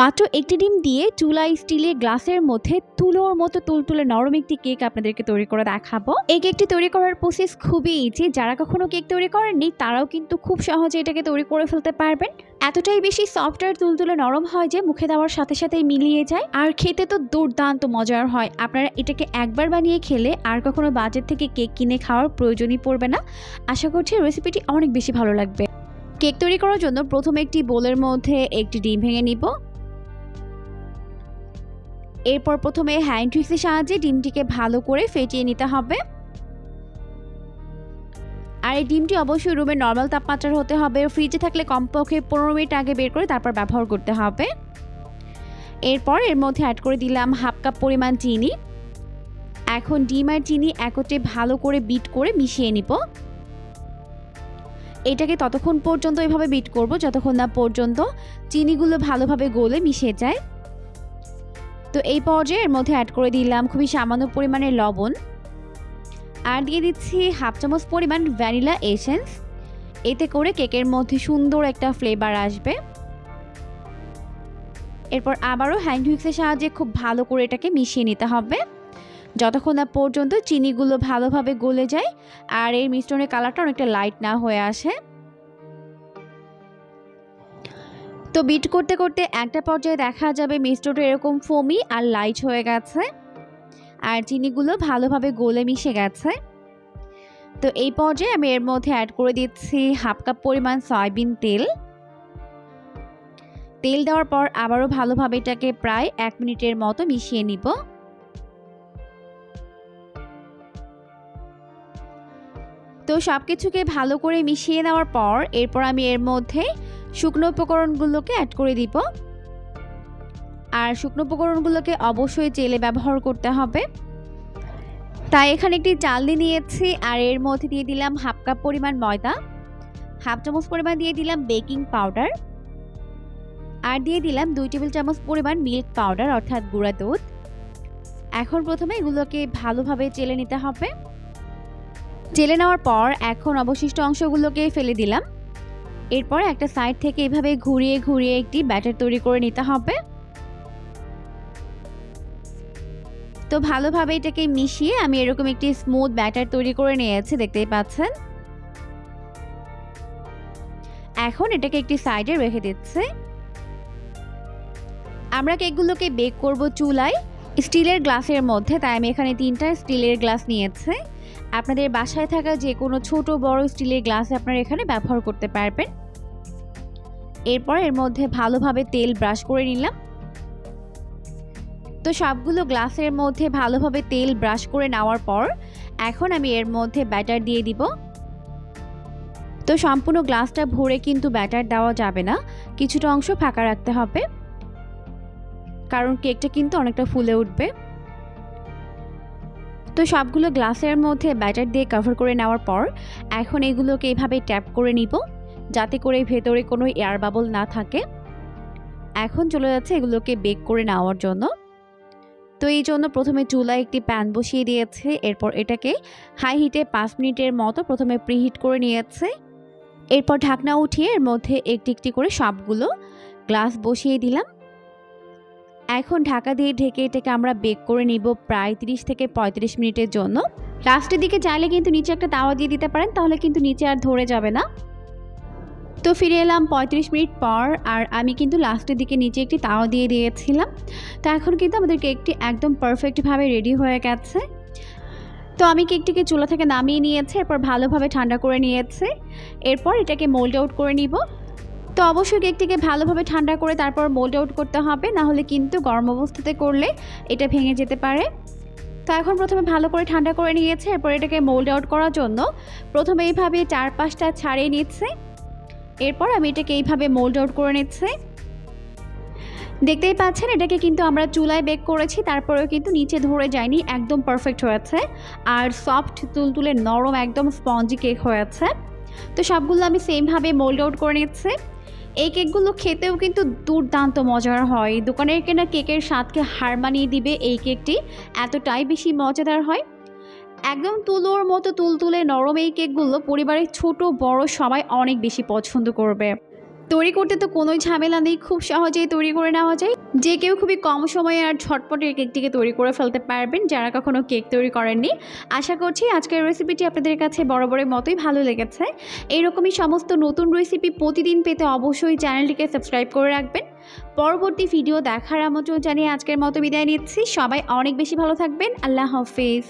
মাত্র একটি ডিম দিয়ে চুলা স্টিলের গ্লাসের মধ্যে তুলোর মতো তুলতুলে নরম একটি কেক আপনাদেরকে তৈরি করে দেখাবো। এই কেকটি তৈরি করার প্রসেস খুবই ইজি যারা কখনো কেক তৈরি করেননি, তারাও কিন্তু খুব সহজে এটাকে তৈরি করে ফেলতে পারবেন। এতটাই বেশি সফট আর তুলতুলে নরম হয় যে মুখে দেওয়ার সাথে সাথেই মিলিয়ে যায়। আর খেতে তো দুর্দান্ত মজার হয়। আপনারা এটাকে একবার বানিয়ে খেলে আর কখনো বাজার থেকে কেক কিনে খাওয়ার প্রয়োজনই পড়বে না। আশা করছি রেসিপিটি অনেক বেশি ভালো লাগবে। কেক তৈরি করার জন্য প্রথমে একটি বোলের মধ্যে একটি ডিম ভেঙে নিব। এরপর প্রথমে হ্যান্ড টুইক্সের সাহায্যে ডিমটিকে ভালো করে ফেটিয়ে নিতে হবে। আর এই ডিমটি অবশ্যই রুমের নর্মাল তাপমাত্রার হতে হবে। ফ্রিজে থাকলে কমপক্ষে পনেরো মিনিট আগে বের করে তারপর ব্যবহার করতে হবে। এরপর এর মধ্যে অ্যাড করে দিলাম হাফ কাপ পরিমাণ চিনি। এখন ডিম আর চিনি একত্রে ভালো করে বিট করে মিশিয়ে নিব। এটাকে ততক্ষণ পর্যন্ত এভাবে বিট করব, যতক্ষণ না পর্যন্ত চিনিগুলো ভালোভাবে গলে মিশে যায়। তো এই পর্যায়ে এর মধ্যে অ্যাড করে দিলাম খুবই সামান্য পরিমাণের লবণ। আর দিয়ে দিচ্ছি হাফ চামচ পরিমাণ ভ্যানিলা এসেন্স এতে করে কেকের মধ্যে সুন্দর একটা ফ্লেভার আসবে। এরপর আবারও হ্যান্ড হুইক্সের সাহায্যে খুব ভালো করে এটাকে মিশিয়ে নিতে হবে। যতক্ষণ না পর্যন্ত চিনিগুলো ভালোভাবে গলে যায়, আর এর মিশ্রণের কালারটা অনেকটা লাইট না হয়ে আসে। তো বিট করতে করতে একটা পর্যায়ে দেখা যাবে মিশ্রটা এরকম ফোমি আর লাইট হয়ে গেছে। আর চিনিগুলো ভালোভাবে গলে মিশে গেছে। তো এই পর্যায়ে আমি এর মধ্যে অ্যাড করে দিচ্ছি হাফ কাপ পরিমাণ সয়াবিন তেল। তেল দেওয়ার পর আবারও ভালোভাবে এটাকে প্রায় এক মিনিটের মতো মিশিয়ে নিব। তো সব কিছুকে ভালো করে মিশিয়ে নেওয়ার পর এরপর আমি এর মধ্যে শুকনো উপকরণগুলোকে অ্যাড করে দিব। আর শুকনো উপকরণগুলোকে অবশ্যই তেলে ব্যবহার করতে হবে। তাই এখানে একটি চালনি নিয়েছি, আর এর মধ্যে দিয়ে দিলাম হাফ কাপ পরিমাণ ময়দা, হাফ চামচ পরিমাণ দিয়ে দিলাম বেকিং পাউডার, আর দিয়ে দিলাম দুই টেবিল চামচ পরিমাণ মিল্ক পাউডার, অর্থাৎ গুঁড়া দুধ। এখন প্রথমে এগুলোকে ভালোভাবে চেলে নিতে হবে। চেলে নেওয়ার পর এখন অবশিষ্ট অংশগুলোকে ফেলে দিলাম। এরপর একটা সাইড থেকে এভাবে ঘুরিয়ে ঘুরিয়ে একটি ব্যাটার তৈরি করে নিতে হবে। তো ভালোভাবে এটাকে মিশিয়ে আমি এরকম একটি স্মুথ ব্যাটার তৈরি করে নিয়েছি, দেখতেই পাচ্ছেন। এখন এটাকে একটি সাইডে রেখে দিচ্ছে। আমরা কেকগুলোকে বেক করব চুলায়। স্টিলের গ্লাসের মধ্যে, তাই আমি এখানে তিনটা স্টিলের গ্লাস নিয়েছি। আপনাদের বাসায় থাকা যে কোনো ছোট বড় স্টিলের গ্লাস আপনারা এখানে ব্যবহার করতে পারবেন। এরপর এর মধ্যে ভালোভাবে তেল ব্রাশ করে নিলাম। তো সবগুলো গ্লাসের মধ্যে ভালোভাবে তেল ব্রাশ করে নেওয়ার পর, এখন আমি এর মধ্যে ব্যাটার দিয়ে দিব। তো সম্পূর্ণ গ্লাসটা ভরে কিন্তু ব্যাটার দেওয়া যাবে না, কিছুটা অংশ ফাঁকা রাখতে হবে। কারণ কেকটা কিন্তু অনেকটা ফুলে উঠবে। তো সবগুলো গ্লাসের মধ্যে ব্যাটার দিয়ে কভার করে নেওয়ার পর, এখন এগুলোকে এইভাবে ট্যাপ করে নিব, যাতে করে ভেতরে কোনো এয়ার বাবল না থাকে। এখন চলে যাচ্ছে এগুলোকে বেক করে নেওয়ার জন্য। তো এই জন্য প্রথমে চুলায় একটি প্যান বসিয়ে দিয়েছে, এরপর এটাকে হাই হিটে পাঁচ মিনিটের মতো প্রথমে প্রিহিট করে নিয়েছে। এরপর ঢাকনা উঠিয়ে এর মধ্যে একটি একটি করে সবগুলো গ্লাস বসিয়ে দিলাম। এখন ঢাকা দিয়ে ঢেকে এটাকে আমরা বেক করে নিব প্রায় তিরিশ থেকে পঁয়ত্রিশ মিনিটের জন্য। লাস্টের দিকে চাইলে কিন্তু নিচে একটা তাওয়া দিয়ে দিতে পারেন, তাহলে কিন্তু নিচে আর ধরে যাবে না। তো ফিরে এলাম পঁয়ত্রিশ মিনিট পর, আর আমি কিন্তু লাস্টের দিকে নিচে একটি তাওয়া দিয়ে দিয়েছিলাম। তো এখন কিন্তু আমাদের কেকটি একদম পারফেক্টভাবে রেডি হয়ে গেছে। তো আমি কেকটিকে চুলা থেকে নামিয়ে নিয়েছি, এরপর ভালোভাবে ঠান্ডা করে নিয়েছে। এরপর এটাকে মোল্ড আউট করে নিব। তো অবশ্যই কেকটিকে ভালোভাবে ঠান্ডা করে তারপর মোল্ড আউট করতে হবে না হলে কিন্তু গরম অবস্থাতে করলে এটা ভেঙে যেতে পারে। তো এখন প্রথমে ভালো করে ঠান্ডা করে নিয়েছে, এরপর এটাকে মোল্ড আউট করার জন্য প্রথমে এইভাবে চার পাঁচটা ছাড়িয়ে নিচ্ছে। এরপর আমি এটাকে এইভাবে মোল্ড আউট করে নিচ্ছে। দেখতেই পাচ্ছেন, এটাকে কিন্তু আমরা চুলায় বেক করেছি, তারপরেও কিন্তু নিচে ধরে যায়নি, একদম পারফেক্ট হয়েছে। আর সফট তুলতুলে নরম, একদম স্পঞ্জি কেক হয়েছে। তো সবগুলো আমি সেমভাবে মোল্ড আউট করে নিচ্ছি। এই কেকগুলো খেতেও কিন্তু দুর্দান্ত মজার হয়। দোকানের কেনা কেকের স্বাদকে হার মানিয়ে দিবে এই কেকটি। এতটাই বেশি মজাদার হয়। একদম তুলোর মতো তুলতুলে নরম এই কেকগুলো পরিবারের ছোট, বড় সবাই অনেক বেশি পছন্দ করবে। তৈরি করতে তো কোনো ঝামেলা নেই। খুব সহজেই তৈরি করে নেওয়া যায়। যে কেউ খুবই কম সময়ে আর ছটপটের এই কেকটিকে তৈরি করে ফেলতে পারবেন, যারা কখনো কেক তৈরি করেননি। আশা করছি আজকের রেসিপিটি আপনাদের কাছে বরাবরের মতোই ভালো লেগেছে। এইরকমই সমস্ত নতুন রেসিপি প্রতিদিন পেতে অবশ্যই চ্যানেলটিকে সাবস্ক্রাইব করে রাখবেন। পরবর্তী ভিডিও দেখার আমন্ত্রণ জানিয়ে আজকের মতো বিদায় নিচ্ছি। সবাই অনেক বেশি ভালো থাকবেন। আল্লাহ হাফিজ।